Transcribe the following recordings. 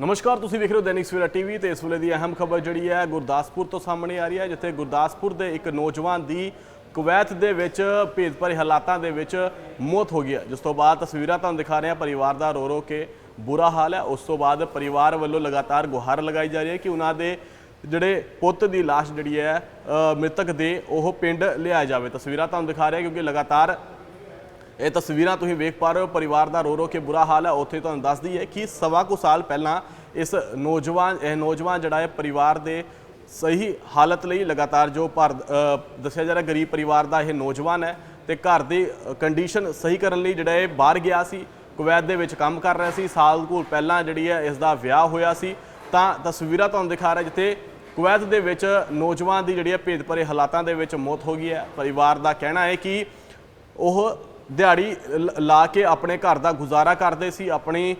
ਨਮਸਕਾਰ, ਤੁਸੀਂ ਵੇਖ ਰਹੇ ਹੋ ਦੈਨਿਕ ਸਵੇਰਾ ਟੀਵੀ ਤੇ ਇਸ ਵੇਲੇ ਦੀ ਅਹਿਮ ਖਬਰ ਜਿਹੜੀ ਹੈ ਗੁਰਦਾਸਪੁਰ ਤੋਂ ਸਾਹਮਣੇ ਆ ਰਹੀ ਹੈ, ਜਿੱਥੇ ਗੁਰਦਾਸਪੁਰ ਦੇ ਇੱਕ ਨੌਜਵਾਨ ਦੀ ਕੁਵੈਤ ਦੇ ਵਿੱਚ ਭੇਦ ਭਰੇ ਹਾਲਾਤਾਂ ਦੇ ਵਿੱਚ ਮੌਤ ਹੋ ਗਈ ਹੈ। ਜਿਸ ਤੋਂ ਬਾਅਦ ਤਸਵੀਰਾਂ ਤੁਹਾਨੂੰ ਦਿਖਾ ਰਹੇ ਹਾਂ, ਪਰਿਵਾਰ ਦਾ ਰੋ ਰੋ ਕੇ ਬੁਰਾ ਹਾਲ ਹੈ। ਉਸ ਤੋਂ ਬਾਅਦ ਪਰਿਵਾਰ ਵੱਲੋਂ ਲਗਾਤਾਰ ਗੁਹਾਰ ਲਗਾਈ ਜਾ ਰਹੀ ਹੈ ਕਿ ਉਹਨਾਂ ਦੇ ਜਿਹੜੇ ਪੁੱਤ ਦੀ ਲਾਸ਼ ਜਿਹੜੀ ਹੈ ਮ੍ਰਿਤਕ ਦੇ ਉਹ ਪਿੰਡ ਲਿਆਇਆ ਜਾਵੇ। ਤਸਵੀਰਾਂ ਤੁਹਾਨੂੰ ਦਿਖਾ ਰਹੇ ਕਿਉਂਕਿ ਲਗਾਤਾਰ ਇਹ ਤਸਵੀਰਾਂ ਤੁਸੀਂ ਵੇਖ ਪਾ ਰਹੇ ਹੋ, ਪਰਿਵਾਰ ਦਾ ਰੋ ਰੋ ਕੇ ਬੁਰਾ ਹਾਲ ਹੈ। ਉੱਥੇ ਤੁਹਾਨੂੰ ਦੱਸਦੀ ਹੈ ਕਿ ਸਵਾ ਕੁ ਸਾਲ ਪਹਿਲਾਂ ਇਸ ਨੌਜਵਾਨ, ਇਹ ਨੌਜਵਾਨ ਜਿਹੜਾ ਹੈ, ਪਰਿਵਾਰ ਦੇ ਸਹੀ ਹਾਲਤ ਲਈ ਲਗਾਤਾਰ ਜੋ ਭਰ ਦੱਸਿਆ ਜਾ ਰਿਹਾ, ਗਰੀਬ ਪਰਿਵਾਰ ਦਾ ਇਹ ਨੌਜਵਾਨ ਹੈ ਤੇ ਘਰ ਦੀ ਕੰਡੀਸ਼ਨ ਸਹੀ ਕਰਨ ਲਈ ਜਿਹੜਾ ਇਹ ਬਾਹਰ ਗਿਆ ਸੀ, ਕੁਵੈਤ ਦੇ ਵਿੱਚ ਕੰਮ ਕਰ ਰਿਹਾ ਸੀ। ਸਾਲ ਕੁ ਪਹਿਲਾਂ ਜਿਹੜੀ ਹੈ, ਇਸ ਦਾ ਵਿਆਹ ਹੋਇਆ ਸੀ। ਤਾਂ ਤਸਵੀਰਾਂ ਤੁਹਾਨੂੰ ਦਿਖਾ ਰਿਹਾ, ਜਿੱਥੇ ਕੁਵੈਤ ਦੇ ਵਿੱਚ ਨੌਜਵਾਨ ਦੀ ਜਿਹੜੀ ਹੈ ਭੇਦਭਰੇ ਹਾਲਾਤਾਂ ਦੇ ਵਿੱਚ ਮੌਤ ਹੋ ਗਈ ਹੈ। ਪਰਿਵਾਰ ਦਾ ਕਹਿਣਾ ਹੈ ਕਿ ਉਹ ਦਿਹਾੜੀ ਲ- ਲਾ ਕੇ ਆਪਣੇ ਘਰ ਦਾ ਗੁਜ਼ਾਰਾ ਕਰਦੇ ਸੀ, ਆਪਣੀ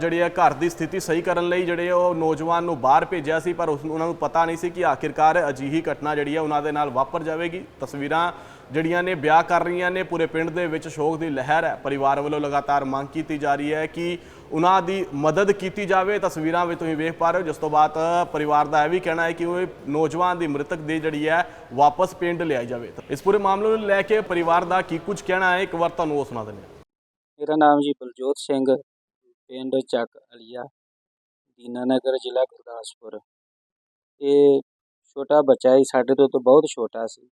ਜਿਹੜੀ ਹੈ ਘਰ ਦੀ ਸਥਿਤੀ ਸਹੀ ਕਰਨ ਲਈ ਜਿਹੜੇ ਉਹ ਨੌਜਵਾਨ ਨੂੰ ਬਾਹਰ ਭੇਜਿਆ ਸੀ, ਪਰ ਉਸ ਨੂੰ, ਉਹਨਾਂ ਨੂੰ ਪਤਾ ਨਹੀਂ ਸੀ ਕਿ ਆਖਿਰਕਾਰ ਅਜਿਹੀ ਘਟਨਾ ਜਿਹੜੀ ਹੈ ਉਹਨਾਂ ਦੇ ਨਾਲ ਵਾਪਰ ਜਾਵੇਗੀ। ਤਸਵੀਰਾਂ ਜਿਹੜੀਆਂ ਨੇ ਵਿਆਹ ਕਰ ਰਹੀਆਂ ਨੇ, ਪੂਰੇ ਪਿੰਡ ਦੇ ਵਿੱਚ ਸ਼ੋਕ ਦੀ ਲਹਿਰ ਹੈ। ਪਰਿਵਾਰ ਵੱਲੋਂ ਲਗਾਤਾਰ ਮੰਗ ਕੀਤੀ ਜਾ ਰਹੀ ਹੈ ਕਿ ਉਹਨਾਂ ਦੀ ਮਦਦ ਕੀਤੀ ਜਾਵੇ। ਤਸਵੀਰਾਂ ਵਿੱਚ ਤੁਸੀਂ ਵੇਖ ਪਾ ਰਹੇ ਹੋ, ਜਿਸ ਤੋਂ ਬਾਅਦ ਪਰਿਵਾਰ ਦਾ ਇਹ ਵੀ ਕਹਿਣਾ ਹੈ ਕਿ ਉਹ ਨੌਜਵਾਨ ਦੀ ਮ੍ਰਿਤਕ ਦੀ ਜਿਹੜੀ ਹੈ, ਵਾਪਸ ਪਿੰਡ ਲਿਆਈ ਜਾਵੇ। ਇਸ ਪੂਰੇ ਮਾਮਲੇ ਨੂੰ ਲੈ ਕੇ ਪਰਿਵਾਰ ਦਾ ਕੀ ਕੁਝ ਕਹਿਣਾ ਹੈ? ਇੱਕ ਵਾਰ ਤੁਹਾਨੂੰ ਉਹ ਸੁਣਾ ਦਿੰਦੇ ਮੇਰਾ ਨਾਮ ਜੀ ਬਲਜੋਤ ਸਿੰਘ, ਪਿੰਡ ਚੱਕ ਅਲੀਆ, ਦੀਨਾਨਗਰ ਜ਼ਿਲ੍ਹਾ ਗੁਰਦਾਸਪੁਰ। ਇਹ ਛੋਟਾ ਬੱਚਾ ਹੀ ਸਾਡੇ ਤੋਂ ਤਾਂ ਬਹੁਤ ਛੋਟਾ ਸੀ।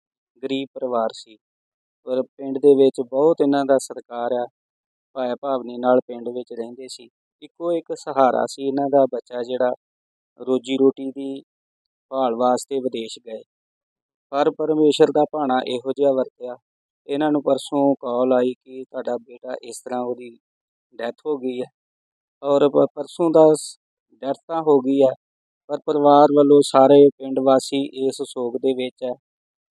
ਗਰੀਬ ਪਰਿਵਾਰ ਸੀ। ਪਰ ਪਿੰਡ ਦੇ ਵਿੱਚ ਬਹੁਤ ਇਹਨਾਂ ਦਾ ਸਤਿਕਾਰ ਆ ਭਾਇਆ ਭਾਵਨੀ ਨਾਲ ਪਿੰਡ ਵਿੱਚ ਰਹਿੰਦੇ ਸੀ। ਇੱਕੋ ਇੱਕ ਸਹਾਰਾ ਸੀ ਇਹਨਾਂ ਦਾ ਬੱਚਾ ਜਿਹੜਾ ਰੋਜੀ ਰੋਟੀ ਦੀ ਭਾਲ ਵਾਸਤੇ ਵਿਦੇਸ਼ ਗਏ। ਪਰ ਪਰਮੇਸ਼ਰ ਦਾ ਭਾਣਾ ਇਹੋ ਜਿਹਾ ਵਰਤਿਆ, ਇਹਨਾਂ ਨੂੰ ਪਰਸੋਂ ਕਾਲ ਆਈ ਕਿ ਤੁਹਾਡਾ ਬੇਟਾ ਇਸ ਤਰ੍ਹਾਂ ਉਹਦੀ ਡੈਥ ਹੋ ਗਈ ਹੈ। ਔਰ ਪਰਸੋਂ ਦਾ ਡੈਥ ਤਾਂ ਹੋ ਗਈ ਹੈ, ਪਰ ਪਰਿਵਾਰ ਵੱਲੋਂ ਸਾਰੇ ਪਿੰਡ ਵਾਸੀ ਇਸ ਸੋਗ ਦੇ ਵਿੱਚ ਹੈ।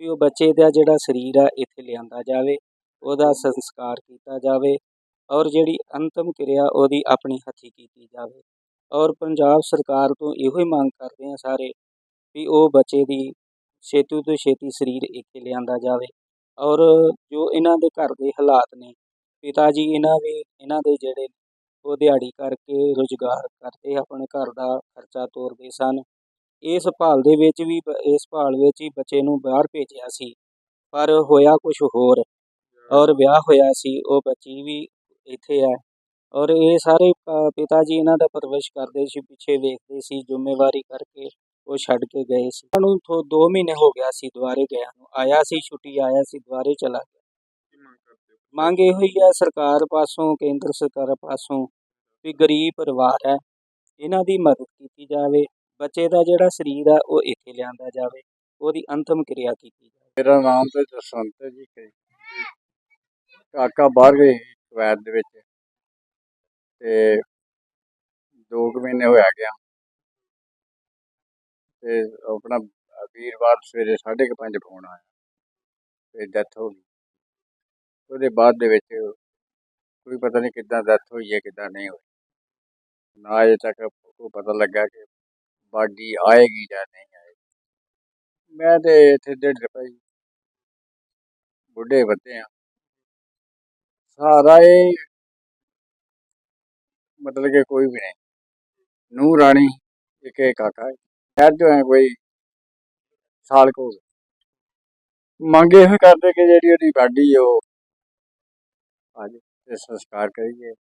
ਕਿ ਉਹ ਬੱਚੇ ਦਾ ਜਿਹੜਾ ਸਰੀਰ ਆ, ਇੱਥੇ ਲਿਆਂਦਾ ਜਾਵੇ, ਉਹਦਾ ਸੰਸਕਾਰ ਕੀਤਾ ਜਾਵੇ ਔਰ ਜਿਹੜੀ ਅੰਤਮ ਕਿਰਿਆ ਉਹਦੀ ਆਪਣੀ ਹੱਥੀਂ ਕੀਤੀ ਜਾਵੇ। ਔਰ ਪੰਜਾਬ ਸਰਕਾਰ ਤੋਂ ਇਹੋ ਹੀ ਮੰਗ ਕਰਦੇ ਆ ਸਾਰੇ ਵੀ ਉਹ ਬੱਚੇ ਦੀ ਛੇਤੀ ਤੋਂ ਛੇਤੀ ਸਰੀਰ ਇੱਥੇ ਲਿਆਂਦਾ ਜਾਵੇ। ਔਰ ਜੋ ਇਹਨਾਂ ਦੇ ਘਰ ਦੇ ਹਾਲਾਤ ਨੇ, ਪਿਤਾ ਜੀ ਇਹਨਾਂ ਦੇ ਇਹਨਾਂ ਦੇ ਜਿਹੜੇ ਉਹ ਦਿਹਾੜੀ ਕਰਕੇ ਰੁਜ਼ਗਾਰ ਕਰਦੇ, ਆਪਣੇ ਘਰ ਦਾ ਖਰਚਾ ਤੋਰਦੇ ਸਨ। ਇਸ ਭਾਲ ਦੇ ਵਿੱਚ ਵੀ ਇਸ ਭਾਲ ਵਿੱਚ ਹੀ ਬੱਚੇ ਨੂੰ ਬਾਹਰ ਭੇਜਿਆ ਸੀ। ਪਰ ਹੋਇਆ ਕੁਝ ਹੋਰ ਔਰ ਵਿਆਹ ਹੋਇਆ ਸੀ ਉਹ ਬੱਚੀ ਵੀ ਇੱਥੇ ਹੈ। ਔਰ ਇਹ ਸਾਰੇ ਪਿਤਾ ਜੀ ਇਹਨਾਂ ਦਾ ਪਰਵਰਿਸ਼ ਕਰਦੇ ਸੀ ਪਿੱਛੇ ਵੇਖਦੇ ਸੀ ਜ਼ਿੰਮੇਵਾਰੀ ਕਰਕੇ ਉਹ ਛੱਡ ਕੇ ਗਏ ਸੀ। ਉਹਨਾਂ ਨੂੰ ਥੋ 2 ਮਹੀਨੇ ਹੋ ਗਿਆ ਸੀ ਦੁਬਾਰੇ ਗਿਆ ਨੂੰ। ਆਇਆ ਸੀ ਛੁੱਟੀ ਆਇਆ ਸੀ ਦੁਬਾਰੇ ਚਲਾ ਗਿਆ। ਮੰਗ ਇਹੋ ਹੀ ਹੈ ਸਰਕਾਰ ਪਾਸੋਂ ਕੇਂਦਰ ਸਰਕਾਰ ਪਾਸੋਂ ਵੀ ਗਰੀਬ ਪਰਿਵਾਰ ਹੈ ਇਹਨਾਂ ਦੀ ਮਦਦ ਕੀਤੀ ਜਾਵੇ। ਬੱਚੇ ਦਾ ਜਿਹੜਾ ਸਰੀਰ ਹੈ ਉਹ ਇੱਥੇ ਲਿਆਂਦਾ ਜਾਵੇ, ਉਹਦੀ ਅੰਤਮ ਕਿਰਿਆ ਕੀਤੀ ਜਾਵੇ। ਮੇਰਾ ਨਾਮ ਤੇ ਜਸਵੰਤ ਹੈ ਜੀ। ਕੇ ਕਾਕਾ ਬਾਹਰ ਗਏ ਕੁਵੈਤ ਦੇ ਵਿੱਚ ਤੇ ਦੋ ਕੁ ਮਹੀਨੇ ਹੋਇਆ ਗਿਆ। ਤੇ ਆਪਣਾ ਵੀਰਵਾਰ ਸਵੇਰੇ 5:30 ਫੋਨ ਆਇਆ ਤੇ ਡੈਥ ਹੋ ਗਈ। ਉਹਦੇ ਬਾਅਦ ਦੇ ਵਿੱਚ ਕੋਈ ਪਤਾ ਨਹੀਂ ਕਿੱਦਾਂ ਡੈਥ ਹੋਈ ਹੈ, ਕਿੱਦਾਂ ਨਹੀਂ ਹੋਈ। ਨਾ ਅਜੇ ਤੱਕ ਉਹ ਪਤਾ ਲੱਗਾ ਕਿ ਬਾਡੀ ਆਏਗੀ ਜਾਂ ਨਹੀਂ ਆਏਗੀ। ਮੈਂ ਤੇ ਇੱਥੇ ਡੇਢ ਰੁਪਏ ਬੁੱਢੇ ਬੱਤੇ ਆ। ਸਾਰਾ ਇਹ ਮਤਲਬ ਕਿ ਕੋਈ ਵੀ ਨਹੀਂ। ਨੂੰ ਰਾਣੀ, ਇੱਕ ਇਹ ਕਾਕਾ ਹੈ। ਸ਼ਾਇਦ ਜੋ ਹੈ ਕੋਈ ਸਾਲ ਕੋ ਮੰਗੇ ਇਹ ਕਰਦੇ ਕਿ ਜਿਹੜੀ ਉਹਦੀ ਬਾਡੀ ਉਹ ਅੱਜ ਤੇ ਸੰਸਕਾਰ ਕਰੀਏ।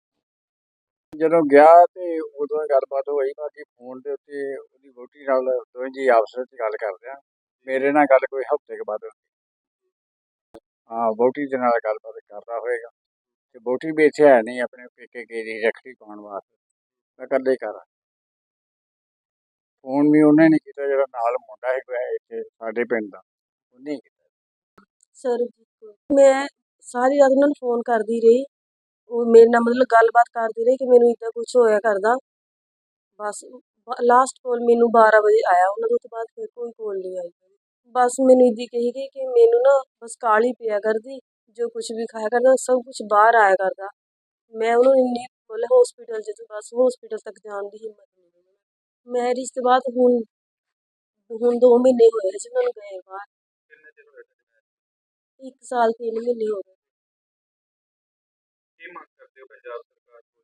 ਜਦੋਂ ਗਿਆ ਤੇ ਉਦੋਂ ਗੱਲਬਾਤ ਹੋਈ ਬਾਕੀ ਫੋਨ ਦੇ ਉੱਤੇ ਉਹਦੀ ਵੋਟੀ ਨਾਲ ਦੋਵੇਂ ਜੀ ਆਪਸ ਵਿੱਚ ਗੱਲ ਕਰਦੇ ਆ। ਮੇਰੇ ਨਾਲ ਗੱਲ ਕੋਈ ਹਫ਼ਤੇ ਕੇ ਬਾਅਦ ਹਾਂ ਵੋਟੀ ਦੇ ਨਾਲ ਗੱਲਬਾਤ ਕਰਦਾ ਹੋਏਗਾ। ਤੇ ਵੋਟੀ ਵੀ ਇੱਥੇ ਹੈ ਨਹੀਂ ਆਪਣੇ ਪੇਕੇ ਗਈ ਦੀ ਰੱਖੜੀ ਪਾਉਣ ਵਾਸਤੇ। ਮੈਂ ਕਰਦੇ ਕਰ ਫੋਨ ਵੀ ਉਹਨੇ ਨਹੀਂ ਕੀਤਾ, ਜਿਹੜਾ ਨਾਲ ਮੁੰਡਾ ਹੈ ਇੱਥੇ ਸਾਡੇ ਪਿੰਡ ਦਾ, ਉਹਨੇ ਕੀਤਾ। ਸਰਬਜੀਤ ਮੈਂ ਸਾਰੀ ਰਾਤ ਉਹਨਾਂ ਨੂੰ ਫੋਨ ਕਰਦੀ ਰਹੀ। ਉਹ ਮੇਰੇ ਨਾਲ ਮਤਲਬ ਗੱਲਬਾਤ ਕਰਦੀ ਰਹੀ ਕਿ ਮੈਨੂੰ ਇਦਾਂ ਕੁਝ ਹੋਇਆ ਕਰਦਾ। ਬਸ ਲਾਸਟ ਕਾਲ ਮੈਨੂੰ 12 ਵਜੇ ਆਇਆ। ਉਹਨਾਂ ਤੋਂ ਬਾਅਦ ਫਿਰ ਕੋਈ ਕਾਲ ਨਹੀਂ ਆਈ। ਬਸ ਮੈਨੂੰ ਇਦੀ ਕਹੀ ਗਈ ਕਿ ਮੈਨੂੰ ਨਾ ਬਸ ਕਾਲੀ ਪਿਆ ਕਰਦੀ, ਜੋ ਕੁਝ ਵੀ ਖਾਇਆ ਕਰਦਾ, ਸਭ ਕੁਝ ਬਾਹਰ ਆਇਆ ਕਰਦਾ। ਮੈਂ ਉਹਨੂੰ ਇੰਨੀ ਮਤਲਬ ਹਸਪੀਟਲ ਚ ਬਸ ਹਸਪੀਟਲ ਤੱਕ ਜਾਣ ਦੀ ਹਿੰਮਤ ਨਹੀਂ ਹੋਈ ਮੈਰਿਜ ਤੋਂ ਬਾਅਦ ਹੁਣ ਹੁਣ 2 ਮਹੀਨੇ ਹੋਏ ਜਿਨ੍ਹਾਂ ਨੂੰ ਗਏ ਬਾਹਰ। ਇੱਕ ਸਾਲ, ਤਿੰਨ ਮਹੀਨੇ ਹੋ ਗਏ। ਹੋ ਪੰਜਾਬ ਸਰਕਾਰ ਕੋਲ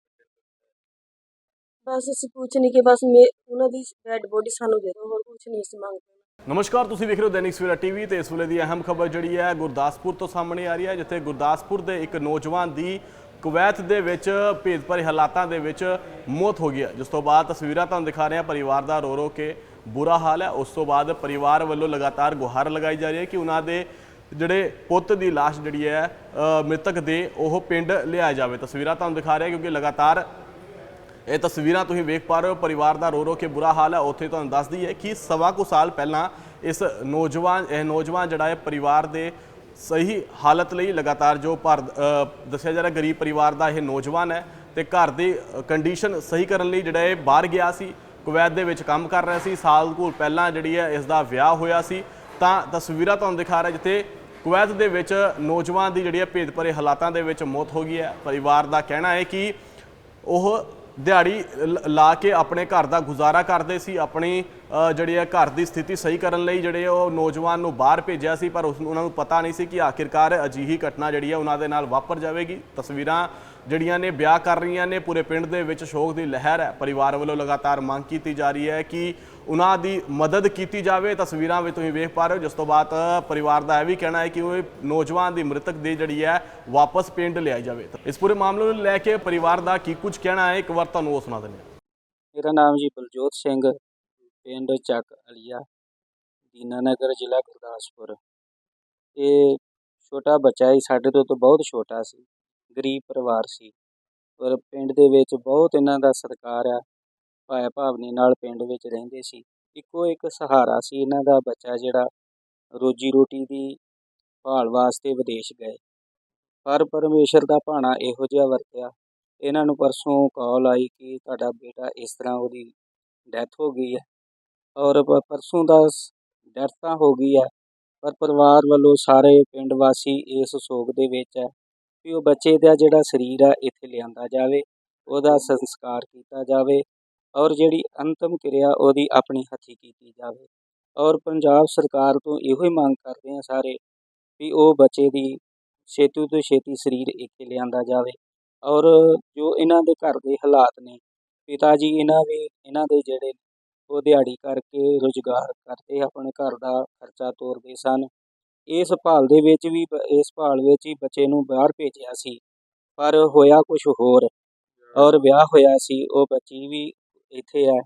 ਬਸ ਅਸੀਂ ਕੁਛ ਨਹੀਂ ਕਿ ਬਸ ਮੇ ਉਹਨਾਂ ਦੀ ਡੈਡ ਬੋਡੀ ਸਾਨੂੰ ਦੇ ਦਿਓ ਹੋਰ ਕੁਛ ਨਹੀਂ ਅਸੀਂ ਮੰਗਦੇ ਨਮਸਕਾਰ ਤੁਸੀਂ ਵੇਖ ਰਹੇ ਹੋ ਦੈਨਿਕ ਸਵੇਰਾ ਟੀਵੀ ਤੇ ਇਸ ਵੇਲੇ ਦੀ ਅਹਿਮ ਖਬਰ ਜਿਹੜੀ ਹੈ ਗੁਰਦਾਸਪੁਰ ਤੋਂ ਸਾਹਮਣੇ ਆ ਰਹੀ ਹੈ ਜਿੱਥੇ ਗੁਰਦਾਸਪੁਰ ਦੇ ਇੱਕ ਨੌਜਵਾਨ ਦੀ ਕੁਵੈਤ ਦੇ ਵਿੱਚ ਭੇਦ ਭਰੇ ਹਾਲਾਤਾਂ ਦੇ ਵਿੱਚ ਮੌਤ ਹੋ ਗਈ ਹੈ। ਜਿਸ ਤੋਂ ਬਾਅਦ ਤਸਵੀਰਾਂ ਤੁਹਾਨੂੰ ਦਿਖਾ ਰਹੇ ਹਾਂ ਪਰਿਵਾਰ ਦਾ ਰੋ ਰੋ ਕੇ ਬੁਰਾ ਹਾਲ ਹੈ। ਉਸ ਤੋਂ ਬਾਅਦ ਪਰਿਵਾਰ ਵੱਲੋਂ ਲਗਾਤਾਰ ਗੁਹਾਰ ਲਗਾਈ ਜਾ ਰਹੀ ਹੈ ਕਿ ਉਹਨਾਂ ਦੇ ਜਿਹੜੇ ਪੁੱਤ ਦੀ ਲਾਸ਼ ਜਿਹੜੀ ਹੈ ਮ੍ਰਿਤਕ ਦੇ ਉਹ ਪਿੰਡ ਲਿਆਇਆ ਜਾਵੇ। ਤਸਵੀਰਾਂ ਤੁਹਾਨੂੰ ਦਿਖਾ ਰਿਹਾ ਕਿਉਂਕਿ ਲਗਾਤਾਰ ਇਹ ਤਸਵੀਰਾਂ ਤੁਸੀਂ ਵੇਖ ਪਾ ਰਹੇ ਹੋ, ਪਰਿਵਾਰ ਦਾ ਰੋ ਰੋ ਕੇ ਬੁਰਾ ਹਾਲ ਹੈ। ਉੱਥੇ ਤੁਹਾਨੂੰ ਦੱਸਦੀ ਹੈ ਕਿ ਸਵਾ ਕੁ ਸਾਲ ਪਹਿਲਾਂ ਇਸ ਨੌਜਵਾਨ, ਇਹ ਨੌਜਵਾਨ ਜਿਹੜਾ ਹੈ, ਪਰਿਵਾਰ ਦੇ ਸਹੀ ਹਾਲਤ ਲਈ ਲਗਾਤਾਰ ਜੋ ਭਰ ਦੱਸਿਆ ਜਾ ਰਿਹਾ, ਗਰੀਬ ਪਰਿਵਾਰ ਦਾ ਇਹ ਨੌਜਵਾਨ ਹੈ ਤੇ ਘਰ ਦੀ ਕੰਡੀਸ਼ਨ ਸਹੀ ਕਰਨ ਲਈ ਜਿਹੜਾ ਇਹ ਬਾਹਰ ਗਿਆ ਸੀ, ਕੁਵੈਤ ਦੇ ਵਿੱਚ ਕੰਮ ਕਰ ਰਿਹਾ ਸੀ। ਸਾਲ ਕੁ ਪਹਿਲਾਂ ਜਿਹੜੀ ਹੈ, ਇਸ ਦਾ ਵਿਆਹ ਹੋਇਆ ਸੀ। ਤਾਂ ਤਸਵੀਰਾਂ ਤੁਹਾਨੂੰ ਦਿਖਾ ਰਿਹਾ, ਜਿੱਥੇ ਕੁਵੈਤ ਦੇ ਵਿੱਚ ਨੌਜਵਾਨ ਦੀ ਜਿਹੜੀ ਹੈ ਭੇਦ ਭਰੇ ਹਾਲਾਤਾਂ ਦੇ ਵਿੱਚ ਮੌਤ ਹੋ ਗਈ ਹੈ। ਪਰਿਵਾਰ ਦਾ ਕਹਿਣਾ ਹੈ ਕਿ ਉਹ ਦਿਹਾੜੀ ਲ- ਲਾ ਕੇ ਆਪਣੇ ਘਰ ਦਾ ਗੁਜ਼ਾਰਾ ਕਰਦੇ ਸੀ। ਆਪਣੀ ਜਿਹੜੀ ਹੈ ਘਰ ਦੀ ਸਥਿਤੀ ਸਹੀ ਕਰਨ ਲਈ ਜਿਹੜੇ ਉਹ ਨੌਜਵਾਨ ਨੂੰ ਬਾਹਰ ਭੇਜਿਆ ਸੀ, ਪਰ ਉਸ ਨੂੰ, ਉਹਨਾਂ ਨੂੰ ਪਤਾ ਨਹੀਂ ਸੀ ਕਿ ਆਖਿਰਕਾਰ ਅਜਿਹੀ ਘਟਨਾ ਜਿਹੜੀ ਹੈ ਉਹਨਾਂ ਦੇ ਨਾਲ ਵਾਪਰ ਜਾਵੇਗੀ। ਤਸਵੀਰਾਂ ਜਿਹੜੀਆਂ ਨੇ ਵਿਆਹ ਕਰ ਰਹੀਆਂ ਨੇ, ਪੂਰੇ ਪਿੰਡ ਦੇ ਵਿੱਚ ਸ਼ੋਕ ਦੀ ਲਹਿਰ ਹੈ। ਪਰਿਵਾਰ ਵੱਲੋਂ ਲਗਾਤਾਰ ਮੰਗ ਕੀਤੀ ਜਾ ਰਹੀ ਹੈ ਕਿ ਉਹਨਾਂ ਦੀ ਮਦਦ ਕੀਤੀ ਜਾਵੇ। ਤਸਵੀਰਾਂ ਵਿੱਚ ਤੁਸੀਂ ਵੇਖ ਪਾ ਰਹੇ ਹੋ, ਜਿਸ ਤੋਂ ਬਾਅਦ ਪਰਿਵਾਰ ਦਾ ਇਹ ਵੀ ਕਹਿਣਾ ਹੈ ਕਿ ਉਹ ਨੌਜਵਾਨ ਦੀ ਮ੍ਰਿਤਕ ਦੀ ਜਿਹੜੀ ਹੈ, ਵਾਪਸ ਪਿੰਡ ਲਿਆਈ ਜਾਵੇ। ਤਾਂ ਇਸ ਪੂਰੇ ਮਾਮਲੇ ਨੂੰ ਲੈ ਕੇ ਪਰਿਵਾਰ ਦਾ ਕੀ ਕੁਝ ਕਹਿਣਾ ਹੈ? ਇੱਕ ਵਾਰ ਤੁਹਾਨੂੰ ਉਹ ਸੁਣਾ ਦਿੰਦੇ ਮੇਰਾ ਨਾਮ ਜੀ ਬਲਜੋਤ ਸਿੰਘ, ਪਿੰਡ ਚੱਕ ਅਲੀਆ, ਦੀਨਾਨਗਰ ਜ਼ਿਲ੍ਹਾ ਗੁਰਦਾਸਪੁਰ। ਇਹ ਛੋਟਾ ਬੱਚਾ ਹੀ ਸਾਡੇ ਤੋਂ ਤਾਂ ਬਹੁਤ ਛੋਟਾ ਸੀ। ਗਰੀਬ ਪਰਿਵਾਰ ਸੀ। ਪਰ ਪਿੰਡ ਦੇ ਵਿੱਚ ਬਹੁਤ ਇਹਨਾਂ ਦਾ ਸਤਿਕਾਰ ਆ ਭਾਇਆ ਭਾਵਨੀ ਨਾਲ ਪਿੰਡ ਵਿੱਚ ਰਹਿੰਦੇ ਸੀ। ਇੱਕੋ ਇੱਕ ਸਹਾਰਾ ਸੀ ਇਹਨਾਂ ਦਾ ਬੱਚਾ ਜਿਹੜਾ ਰੋਜੀ ਰੋਟੀ ਦੀ ਭਾਲ ਵਾਸਤੇ ਵਿਦੇਸ਼ ਗਏ। ਪਰ ਪਰਮੇਸ਼ਰ ਦਾ ਭਾਣਾ ਇਹੋ ਜਿਹਾ ਵਰਤਿਆ, ਇਹਨਾਂ ਨੂੰ ਪਰਸੋਂ ਕਾਲ ਆਈ ਕਿ ਤੁਹਾਡਾ ਬੇਟਾ ਇਸ ਤਰ੍ਹਾਂ ਉਹਦੀ ਡੈਥ ਹੋ ਗਈ ਹੈ। ਔਰ ਪਰਸੋਂ ਦਾ ਡੈਥ ਤਾਂ ਹੋ ਗਈ ਹੈ, ਪਰ ਪਰਿਵਾਰ ਵੱਲੋਂ ਸਾਰੇ ਪਿੰਡ ਵਾਸੀ ਇਸ ਸੋਗ ਦੇ ਵਿੱਚ ਹੈ। ਕਿ ਉਹ ਬੱਚੇ ਦਾ ਜਿਹੜਾ ਸਰੀਰ ਆ, ਇੱਥੇ ਲਿਆਂਦਾ ਜਾਵੇ, ਉਹਦਾ ਸੰਸਕਾਰ ਕੀਤਾ ਜਾਵੇ ਔਰ ਜਿਹੜੀ ਅੰਤਮ ਕਿਰਿਆ ਉਹਦੀ ਆਪਣੀ ਹੱਥੀਂ ਕੀਤੀ ਜਾਵੇ। ਔਰ ਪੰਜਾਬ ਸਰਕਾਰ ਤੋਂ ਇਹੋ ਹੀ ਮੰਗ ਕਰਦੇ ਆ ਸਾਰੇ ਵੀ ਉਹ ਬੱਚੇ ਦੀ ਛੇਤੀ ਤੋਂ ਛੇਤੀ ਸਰੀਰ ਇੱਥੇ ਲਿਆਂਦਾ ਜਾਵੇ। ਔਰ ਜੋ ਇਹਨਾਂ ਦੇ ਘਰ ਦੇ ਹਾਲਾਤ ਨੇ, ਪਿਤਾ ਜੀ ਇਹਨਾਂ ਦੇ ਇਹਨਾਂ ਦੇ ਜਿਹੜੇ ਉਹ ਦਿਹਾੜੀ ਕਰਕੇ ਰੁਜ਼ਗਾਰ ਕਰਦੇ, ਆਪਣੇ ਘਰ ਦਾ ਖਰਚਾ ਤੋਰਦੇ ਸਨ। ਇਸ ਭਾਲ ਦੇ ਵਿੱਚ ਵੀ ਇਸ ਭਾਲ ਵਿੱਚ ਹੀ ਬੱਚੇ ਨੂੰ ਬਾਹਰ ਭੇਜਿਆ ਸੀ ਪਰ ਹੋਇਆ ਕੁਝ ਹੋਰ ਔਰ ਵਿਆਹ ਹੋਇਆ ਸੀ ਉਹ ਬੱਚੀ ਵੀ ਇੱਥੇ ਹੈ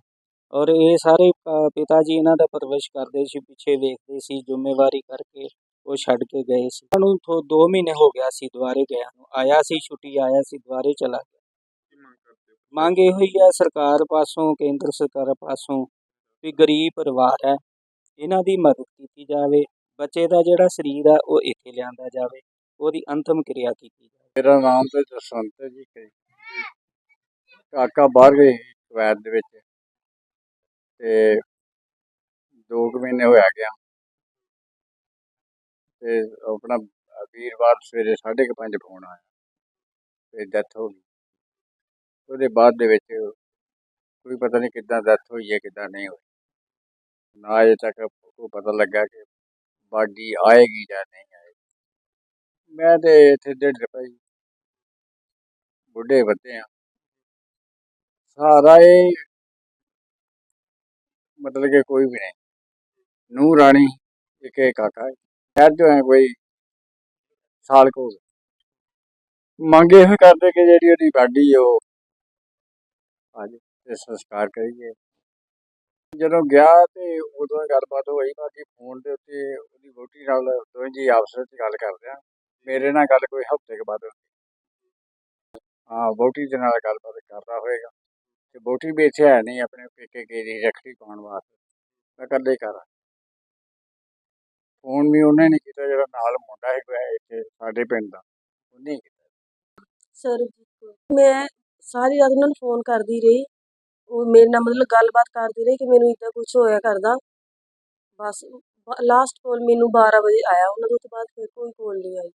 ਔਰ ਇਹ ਸਾਰੇ ਪਿਤਾ ਜੀ ਇਹਨਾਂ ਦਾ ਪਰਵਰਿਸ਼ ਕਰਦੇ ਸੀ ਪਿੱਛੇ ਵੇਖਦੇ ਸੀ ਜ਼ਿੰਮੇਵਾਰੀ ਕਰਕੇ ਉਹ ਛੱਡ ਕੇ ਗਏ ਸੀ। ਉਹਨਾਂ ਨੂੰ ਥੋ 2 ਮਹੀਨੇ ਹੋ ਗਿਆ ਸੀ ਦੁਬਾਰੇ ਗਿਆ ਨੂੰ ਆਇਆ ਸੀ ਛੁੱਟੀ ਆਇਆ ਸੀ ਦੁਬਾਰੇ ਚਲਾ ਗਿਆ। ਮੰਗ ਇਹੋ ਹੀ ਹੈ ਸਰਕਾਰ ਪਾਸੋਂ ਕੇਂਦਰ ਸਰਕਾਰ ਪਾਸੋਂ ਵੀ ਗਰੀਬ ਪਰਿਵਾਰ ਹੈ ਇਹਨਾਂ ਦੀ ਮਦਦ ਕੀਤੀ ਜਾਵੇ। ਬੱਚੇ ਦਾ ਜਿਹੜਾ ਸਰੀਰ ਹੈ ਉਹ ਇੱਥੇ ਲਿਆਂਦਾ ਜਾਵੇ, ਉਹਦੀ ਅੰਤਮ ਕਿਰਿਆ ਕੀਤੀ ਜਾਵੇ। ਮੇਰਾ ਨਾਮ ਤੇ ਜਸਵੰਤ ਹੈ ਜੀ। ਕੇ ਕਾਕਾ ਬਾਹਰ ਗਏ ਕੁਵੈਤ ਦੇ ਵਿੱਚ ਤੇ ਦੋ ਕੁ ਮਹੀਨੇ ਹੋਇਆ ਗਿਆ। ਤੇ ਆਪਣਾ ਵੀਰਵਾਰ ਸਵੇਰੇ 5:30 ਫੋਨ ਆਇਆ ਤੇ ਡੈਥ ਹੋ ਗਈ। ਉਹਦੇ ਬਾਅਦ ਦੇ ਵਿੱਚ ਕੋਈ ਪਤਾ ਨਹੀਂ ਕਿੱਦਾਂ ਡੈਥ ਹੋਈ ਹੈ, ਕਿੱਦਾਂ ਨਹੀਂ ਹੋਈ। ਨਾ ਅਜੇ ਤੱਕ ਉਹ ਪਤਾ ਲੱਗਾ ਕਿ ਬਾਡੀ ਆਏਗੀ ਜਾਂ ਨਹੀਂ ਆਏਗੀ। ਮੈਂ ਤੇ ਇੱਥੇ ਡੇਢ ਰੁਪਏ ਬੁੱਢੇ ਬੱਤੇ ਆ। ਸਾਰਾ ਇਹ ਮਤਲਬ ਕਿ ਕੋਈ ਵੀ ਨਹੀਂ। ਨੂੰ ਰਾਣੀ, ਇੱਕ ਇਹ ਕਾਕਾ ਹੈ। ਸ਼ਾਇਦ ਜੋ ਹੈ ਕੋਈ ਸਾਲ ਕੋ ਮੰਗੇ ਇਹ ਕਰਦੇ ਕਿ ਜਿਹੜੀ ਉਹਦੀ ਬਾਡੀ ਉਹ ਅੱਜ ਤੇ ਸੰਸਕਾਰ ਕਰੀਏ। ਜਦੋਂ ਗਿਆ ਤੇ ਉਦੋਂ ਗੱਲਬਾਤ ਹੋਈ, ਬਾਕੀ ਫੋਨ ਦੇ ਉੱਤੇ ਉਹਦੀ ਨਾਲ ਦੋਵੇਂ ਜੀ ਆਪਸ ਵਿੱਚ ਗੱਲ ਕਰਦੇ ਆ। ਮੇਰੇ ਨਾਲ ਗੱਲ ਕੋਈ ਹਫ਼ਤੇ ਕੇ ਬਾਅਦ ਹੋਈ ਹਾਂ ਵੋਟੀ ਦੇ ਨਾਲ ਗੱਲਬਾਤ ਕਰਦਾ ਹੋਏਗਾ। ਤੇ ਵੋਟੀ ਵੀ ਇੱਥੇ ਹੈ ਨਹੀਂ ਆਪਣੇ ਪੇਕੇ ਗਈ ਦੀ ਰੱਖੜੀ ਪਾਉਣ ਵਾਸਤੇ। ਮੈਂ ਕਰਦੇ ਕਰ ਫੋਨ ਵੀ ਉਹਨੇ ਨਹੀਂ ਕੀਤਾ, ਜਿਹੜਾ ਨਾਲ ਮੁੰਡਾ ਹੈ ਇੱਥੇ ਸਾਡੇ ਪਿੰਡ ਦਾ, ਉਹਨੇ ਕੀਤਾ। ਸਰਬਜੀਤ ਮੈਂ ਸਾਰੀ ਰਾਤ ਉਹਨਾਂ ਨੂੰ ਫੋਨ ਕਰਦੀ ਰਹੀ। ਉਹ ਮੇਰੇ ਨਾਲ ਮਤਲਬ ਗੱਲਬਾਤ ਕਰਦੀ ਰਹੀ ਕਿ ਮੈਨੂੰ ਇਦਾਂ ਕੁਝ ਹੋਇਆ ਕਰਦਾ। ਬਸ ਲਾਸਟ ਕਾਲ ਮੈਨੂੰ 12 ਵਜੇ ਆਇਆ ਉਹਨਾਂ ਤੋਂ ਬਾਅਦ ਫਿਰ ਕੋਈ ਕਾਲ ਨਹੀਂ ਆਈ।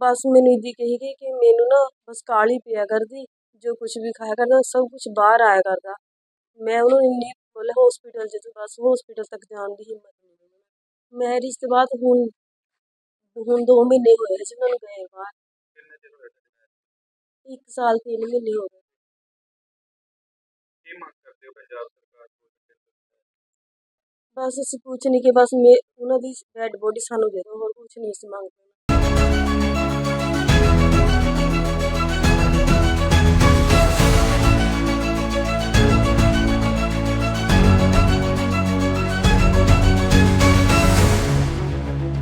ਬਸ ਮੈਨੂੰ ਇਦੀ ਕਹੀ ਗਈ ਕਿ ਮੈਨੂੰ ਨਾ ਬਸ ਕਾਲੀ ਪਿਆ ਕਰਦੀ ਜੋ ਕੁਝ ਵੀ ਖਾਇਆ ਕਰਦਾ ਸਭ ਕੁਝ ਬਾਹਰ ਆਇਆ ਕਰਦਾ। ਮੈਂ ਉਹਨੂੰ ਇੰਨੀ ਮਤਲਬ ਹਸਪੀਟਲ ਚ ਬਸ ਹਸਪੀਟਲ ਤੱਕ ਜਾਣ ਦੀ ਹਿੰਮਤ ਨਹੀਂ ਹੋਈ ਮੈਰਿਜ ਤੋਂ ਬਾਅਦ ਹੁਣ ਹੁਣ 2 ਮਹੀਨੇ ਹੋਏ ਜਿਨ੍ਹਾਂ ਨੂੰ ਗਏ ਬਾਹਰ। ਇੱਕ ਸਾਲ ਤਿੰਨ ਮਹੀਨੇ ਹੋ ਗਏ। ਬਸ ਅਸੀਂ ਕੁਛ ਨਹੀਂ ਕਿ ਬਸ ਮੇ ਉਹਨਾਂ ਦੀ ਡੈਡ ਬੋਡੀ ਸਾਨੂੰ ਦੇ ਦਿਓ, ਹੋਰ ਕੁਛ ਨਹੀਂ ਅਸੀਂ ਮੰਗਦੇ